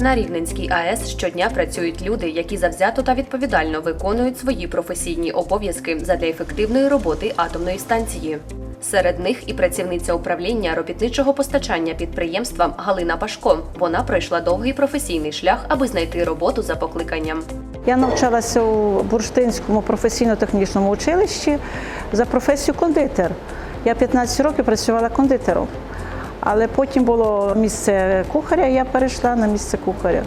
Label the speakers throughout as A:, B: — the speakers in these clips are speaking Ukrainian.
A: На Рівненській АЕС щодня працюють люди, які завзято та відповідально виконують свої професійні обов'язки задля ефективної роботи атомної станції. Серед них і працівниця управління робітничого постачання підприємствам Галина Пашко. Вона пройшла довгий професійний шлях, аби знайти роботу за покликанням.
B: Я навчалася у Бурштинському професійно-технічному училищі за професію кондитер. Я 15 років працювала кондитером, але потім було місце кухаря, я перейшла на місце кухаря.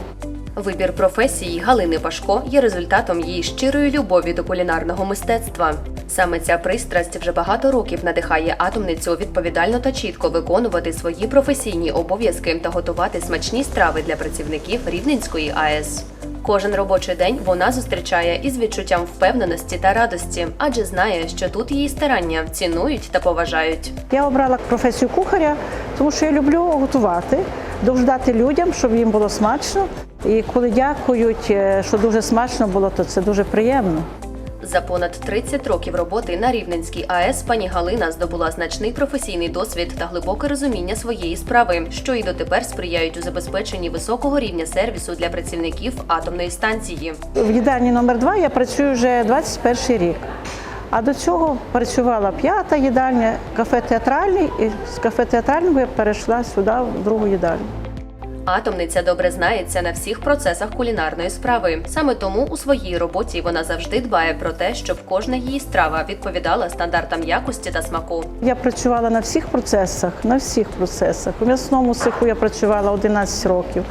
A: Вибір професії Галини Пашко є результатом її щирої любові до кулінарного мистецтва. Саме ця пристрасть вже багато років надихає атомницю відповідально та чітко виконувати свої професійні обов'язки та готувати смачні страви для працівників Рівненської АЕС. Кожен робочий день вона зустрічає із відчуттям впевненості та радості, адже знає, що тут її старання цінують та поважають.
B: Я обрала професію кухаря, тому що я люблю готувати, дождати людям, щоб їм було смачно. І коли дякують, е, що дуже смачно було, то це дуже приємно.
A: За понад 30 років роботи на Рівненській АЕС пані Галина здобула значний професійний досвід та глибоке розуміння своєї справи, що і дотепер сприяють у забезпеченні високого рівня сервісу для працівників атомної станції.
B: В їдальні номер 2 я працюю вже 21 рік. А до цього працювала п'ята їдальня, кафе театральний, і з кафе театрального я перейшла сюди, в другу їдальню.
A: Атомниця добре знається на всіх процесах кулінарної справи. Саме тому у своїй роботі вона завжди дбає про те, щоб кожна її страва відповідала стандартам якості та смаку.
B: Я працювала на всіх процесах, на всіх процесах. У м'ясному цеху я працювала 11 років,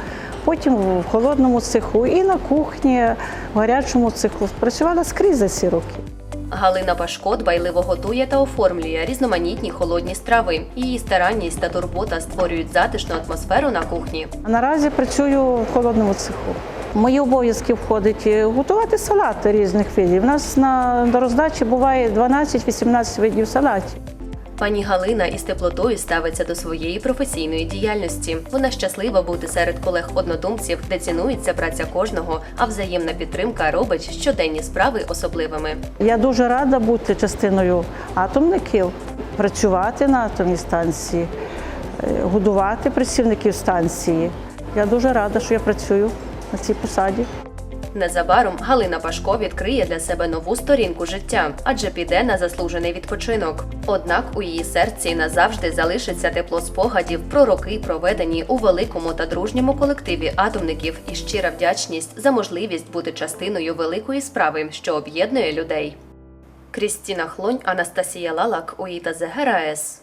B: потім в холодному цеху і на кухні, в гарячому цеху. Працювала скрізь за ці роки.
A: Галина Пашко дбайливо готує та оформлює різноманітні холодні страви. Її старанність та турбота створюють затишну атмосферу на кухні.
B: Наразі працюю в холодному цеху. Мої обов'язки входить е, готувати салати різних видів. У нас на роздачі буває 12-18 видів салатів.
A: Пані Галина із теплотою ставиться до своєї професійної діяльності. Вона щаслива бути серед колег-однодумців, де цінується праця кожного, а взаємна підтримка робить щоденні справи особливими.
B: Я дуже рада бути частиною атомників, працювати на атомній станції, е, годувати працівників станції. Я дуже рада, що я працюю на цій посаді.
A: Незабаром Галина Пашко відкриє для себе нову сторінку життя, адже піде на заслужений відпочинок. Однак у її серці назавжди залишиться тепло спогадів про роки, проведені у великому та дружньому колективі атомників, і щира вдячність за можливість бути частиною великої справи, що об'єднує людей. Крістіна Хлонь, Анастасія Лалак, УІТА ЗГРАЕС.